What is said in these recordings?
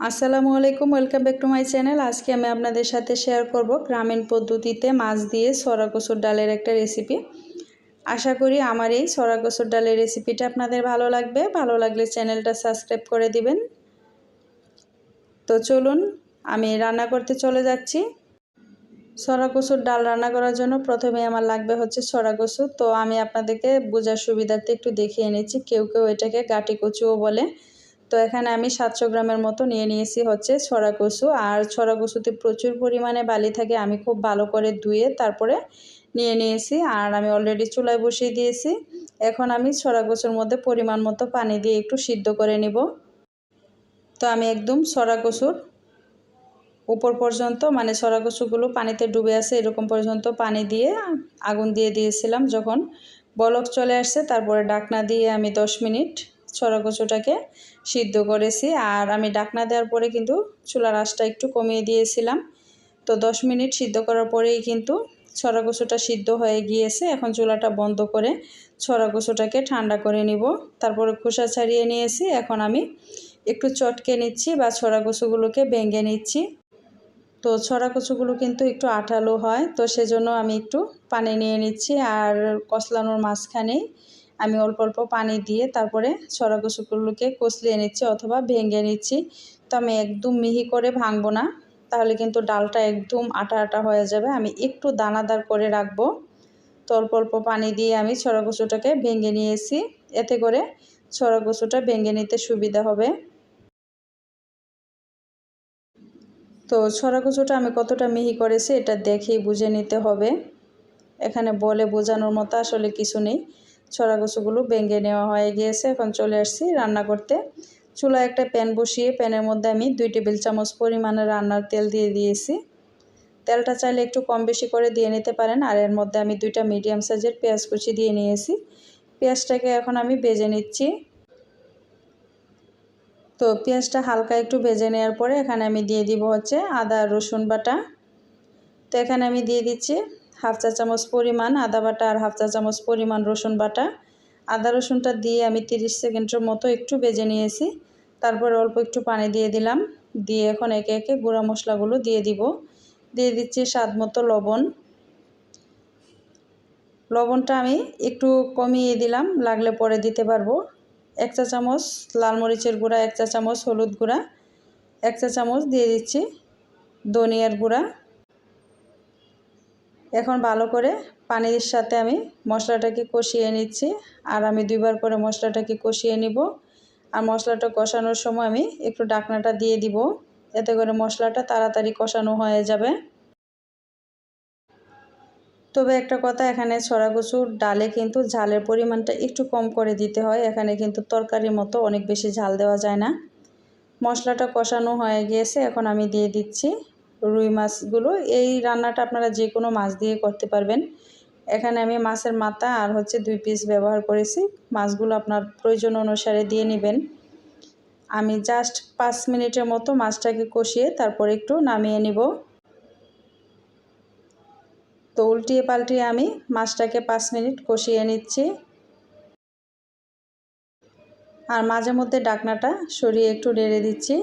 আসসালামু আলাইকুম, welcome back to my channel. আজকে আমি আপনাদের সাথে শেয়ার করব গ্রামীণ পদ্ধতিতে মাছ দিয়ে সরা কচুর ডালের একটা রেসিপি। আশা করি আমার এই সরা কচুর ডালের রেসিপিটা আপনাদের ভালো লাগবে। ভালো লাগলে চ্যানেলটা সাবস্ক্রাইব করে দিবেন। তো চলুন, আমি রান্না করতে চলে যাচ্ছি। সরা কচুর ডাল রান্না করার জন্য প্রথমে আমার লাগবে হচ্ছে সরা কচু তো আমি আপনাদেরকে বোঝার সুবিধার্থে একটু দেখিয়ে এনেছি। কেউ কেউ এটাকে গাটি কচুও বলে। তো এখানে আমি সাতশো গ্রামের মতো নিয়ে নিয়েছি হচ্ছে ছড়া কচু আর ছড়া কচুতে প্রচুর পরিমাণে বালি থাকে, আমি খুব ভালো করে ধুয়ে তারপরে নিয়ে নিয়েছি। আর আমি অলরেডি চুলায় বসিয়ে দিয়েছি। এখন আমি ছড়া কচুর মধ্যে পরিমাণ মতো পানি দিয়ে একটু সিদ্ধ করে নিব। তো আমি একদম ছড়া কচুর উপর পর্যন্ত মানে ছড়া কচুগুলো পানিতে ডুবে আছে, এরকম পর্যন্ত পানি দিয়ে আগুন দিয়ে দিয়েছিলাম। যখন বলক চলে আসছে, তারপরে ডাকনা দিয়ে আমি দশ মিনিট ছড়া কচুটাকে সিদ্ধ করেছি। আর আমি ডাকনা দেওয়ার পরে কিন্তু চুলার আঁচটা একটু কমিয়ে দিয়েছিলাম। তো দশ মিনিট সিদ্ধ করার পরেই কিন্তু ছড়া কচুটা সিদ্ধ হয়ে গিয়েছে। এখন চুলাটা বন্ধ করে ছড়া কচুটাকে ঠান্ডা করে নিব। তারপরে খোসা ছাড়িয়ে নিয়েছি। এখন আমি একটু চটকে নিচ্ছি বা ছড়া কচুগুলোকে ভেঙে নিচ্ছি। তো ছড়া কচুগুলো কিন্তু একটু আঠালো হয়। তো সেজন্য আমি একটু পানি নিয়ে নিচ্ছি। আর কসলানোর মাঝখানেই আমি অল্প অল্প পানি দিয়ে তারপরে কচুগুলোকে কষলিয়ে নিচ্ছি অথবা ভেঙে নিচ্ছি। তো আমি একদম মিহি করে ভাঙবো না, তাহলে কিন্তু ডালটা একদম আটা আটা হয়ে যাবে। আমি একটু দানাদার করে রাখব। তো অল্প অল্প পানি দিয়ে আমি ছড়া কচুটাকে ভেঙে নিয়েছি। এতে করে ছড়া কচুটা ভেঙে নিতে সুবিধা হবে। তো ছড়া কচুটা আমি কতটা মিহি করেছি এটা দেখেই বুঝে নিতে হবে। এখানে বলে বোঝানোর মতো আসলে কিছু নেই। ছড়া কচুগুলো ভেঙে নেওয়া হয়ে গিয়েছে। এখন চলে আসছি রান্না করতে। চুলায় একটা প্যান বসিয়ে প্যানের মধ্যে আমি দুই টেবিল চামচ পরিমাণে রান্নার তেল দিয়ে দিয়েছি। তেলটা চাইলে একটু কম বেশি করে দিয়ে নিতে পারেন। আর এর মধ্যে আমি দুইটা মিডিয়াম সাইজের পেঁয়াজ কুচি দিয়ে নিয়েছি। পেঁয়াজটাকে এখন আমি ভেজে নিচ্ছি। তো পেঁয়াজটা হালকা একটু ভেজে নেওয়ার পরে এখানে আমি দিয়ে দিব হচ্ছে আদা রসুন বাটা। তো এখানে আমি দিয়ে দিচ্ছি হাফ চা চামচ পরিমাণ আদা বাটা আর হাফ চা চামচ পরিমাণ রসুন বাটা। আদা রসুনটা দিয়ে আমি 30 সেকেন্ডের মতো একটু বেজে নিয়েছি। তারপর অল্প একটু পানি দিয়ে দিলাম। দিয়ে এখন একে একে গুঁড়া মশলাগুলো দিয়ে দিব। দিয়ে দিচ্ছি স্বাদ মতো লবণ। লবণটা আমি একটু কমিয়ে দিলাম, লাগলে পরে দিতে পারব। এক চা চামচ লাল মরিচের গুঁড়া, এক চা চামচ হলুদ গুঁড়া, এক চা চামচ দিয়ে দিচ্ছি ধনিয়ার গুঁড়া। এখন ভালো করে পানির সাথে আমি মশলাটাকে কষিয়ে নিচ্ছি। আর আমি দুইবার করে মশলাটাকে কষিয়ে নিব। আর মশলাটা কষানোর সময় আমি একটু ডাকনাটা দিয়ে দিব। এতে করে মশলাটা তাড়াতাড়ি কষানো হয়ে যাবে। তবে একটা কথা, এখানে ছড়া কচুর ডালে কিন্তু ঝালের পরিমাণটা একটু কম করে দিতে হয়। এখানে কিন্তু তরকারির মতো অনেক বেশি ঝাল দেওয়া যায় না। মশলাটা কষানো হয়ে গিয়েছে, এখন আমি দিয়ে দিচ্ছি। রুই মাছগুলো, এই রান্নাটা আপনারা যে কোনো মাছ দিয়ে করতে পারবেন। এখানে আমি মাছের মাথা আর হচ্ছে দুই পিস ব্যবহার করেছি। মাছগুলো আপনার প্রয়োজন অনুসারে দিয়ে নেবেন। আমি জাস্ট পাঁচ মিনিটের মতো মাছটাকে কষিয়ে তারপর একটু নামিয়ে নিব। তো উল্টিয়ে পাল্টিয়ে আমি মাছটাকে পাঁচ মিনিট কষিয়ে নিচ্ছি। আর মাঝে মধ্যে ডাকনাটা সরিয়ে একটু নেড়ে দিচ্ছি।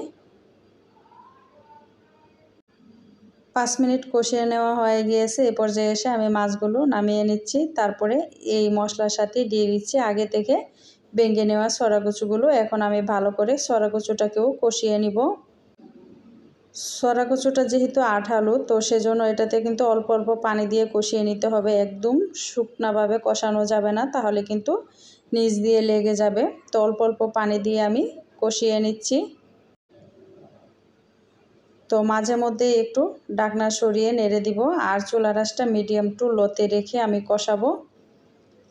পাঁচ মিনিট কষিয়ে নেওয়া হয়ে গিয়েছে, এ পর্যায়ে এসে আমি মাছগুলো নামিয়ে নিচ্ছি। তারপরে এই মশলার সাথে দিয়ে দিচ্ছি আগে থেকে ভেঙে নেওয়া সরাকুচুগুলো। এখন আমি ভালো করে সরাকুচুটাকেও কষিয়ে নিব। সরাকুচুটা যেহেতু আঠালো, তো সেজন্য এটাতে কিন্তু অল্প অল্প পানি দিয়ে কষিয়ে নিতে হবে। একদম শুকনাভাবে কষানো যাবে না, তাহলে কিন্তু নিচ দিয়ে লেগে যাবে। তো অল্প অল্প পানি দিয়ে আমি কষিয়ে নিচ্ছি। তো মাঝে মধ্যে একটু ডাকনা সরিয়ে নেড়ে দিব। আর চুলা রাসটা মিডিয়াম টু লোতে রেখে আমি কষাবো।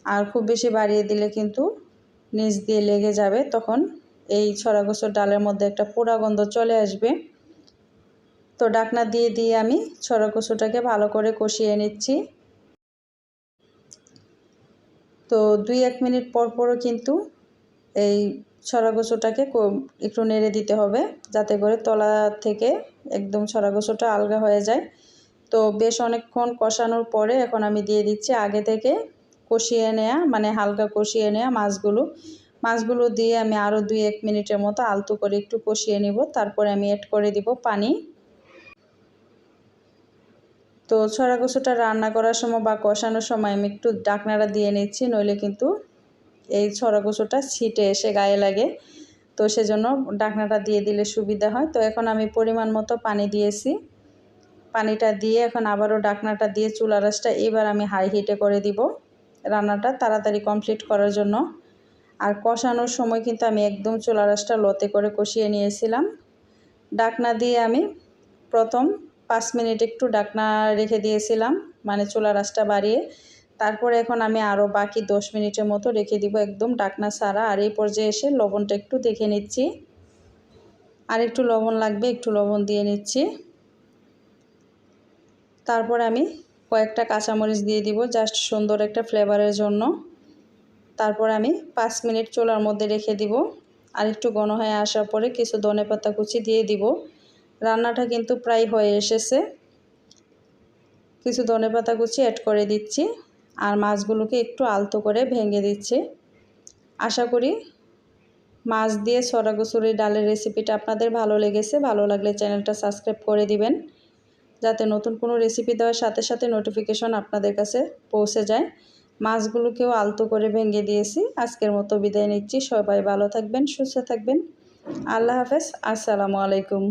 আর খুব বেশি বাড়িয়ে দিলে কিন্তু নিচ দিয়ে লেগে যাবে। তখন এই ছড়া গোছর ডালের মধ্যে একটা পোড়া গন্ধ চলে আসবে। তো ডাকনা দিয়ে দিয়ে আমি ছড়া কচুটাকে ভালো করে কষিয়ে নিচ্ছি। তো দুই এক মিনিট পর পরও কিন্তু এই কচুটাকে একটু নেড়ে দিতে হবে যাতে করে তলা থেকে একদম কচুটা আলগা হয়ে যায়। তো বেশ অনেকক্ষণ কষানোর পরে এখন আমি দিয়ে দিচ্ছি আগে থেকে কষিয়ে নেয়া মানে হালকা কষিয়ে নেয়া মাছগুলো। মাছগুলো দিয়ে আমি আরও দুই এক মিনিটের মতো আলতু করে একটু কষিয়ে নিব, তারপরে আমি অ্যাড করে দিব পানি। তো ছড়া কচুটা রান্না করার সময় বা কষানোর সময় আমি একটু ডাকনাটা দিয়ে নিচ্ছি, নইলে কিন্তু এই ছড়া কচুটা ছিটে এসে গায়ে লাগে। তো সেজন্য ডাকনাটা দিয়ে দিলে সুবিধা হয়। তো এখন আমি পরিমাণ মতো পানি দিয়েছি। পানিটা দিয়ে এখন আবারও ডাকনাটা দিয়ে চুলা রাসটা এবার আমি হাই হিটে করে দিব। রান্নাটা তাড়াতাড়ি কমপ্লিট করার জন্য। আর কষানোর সময় কিন্তু আমি একদম চুলা রাসটা লতে করে কষিয়ে নিয়েছিলাম। ডাকনা দিয়ে আমি প্রথম পাঁচ মিনিট একটু ডাকনা রেখে দিয়েছিলাম। মানে চুলা রাসটা বাড়িয়ে তারপর এখন আমি আরও বাকি দশ মিনিটের মতো রেখে দিব একদম ডাকনা ছাড়া আর এই পর্যায়ে এসে লবণটা একটু দেখে নিচ্ছি। আর একটু লবণ লাগবে, একটু লবণ দিয়ে নিচ্ছি। তারপর আমি কয়েকটা কাঁচামরিচ দিয়ে দিব জাস্ট সুন্দর একটা ফ্লেভারের জন্য। তারপর আমি পাঁচ মিনিট চোলার মধ্যে রেখে দিব। আর একটু ঘন হয়ে আসার পরে কিছু ধনে পাতা কুচি দিয়ে দিব। রান্নাটা কিন্তু প্রায় হয়ে এসেছে। কিছু ধনে পাতা কুচি অ্যাড করে দিচ্ছি। আর মাছগুলোকে একটু আলতো করে ভেঙে দিচ্ছি। আশা করি মাছ দিয়ে সরা কচুরি ডালের রেসিপিটা আপনাদের ভালো লেগেছে। ভালো লাগলে চ্যানেলটা সাবস্ক্রাইব করে দিবেন, যাতে নতুন কোনো রেসিপি দেওয়ার সাথে সাথে নোটিফিকেশন আপনাদের কাছে পৌঁছে যায়। মাছগুলোকেও আলতো করে ভেঙে দিয়েছি। আজকের মতো বিদায় নিচ্ছি। সবাই ভালো থাকবেন, সুস্থ থাকবেন। আল্লাহ হাফেজ। আসসালামু আলাইকুম।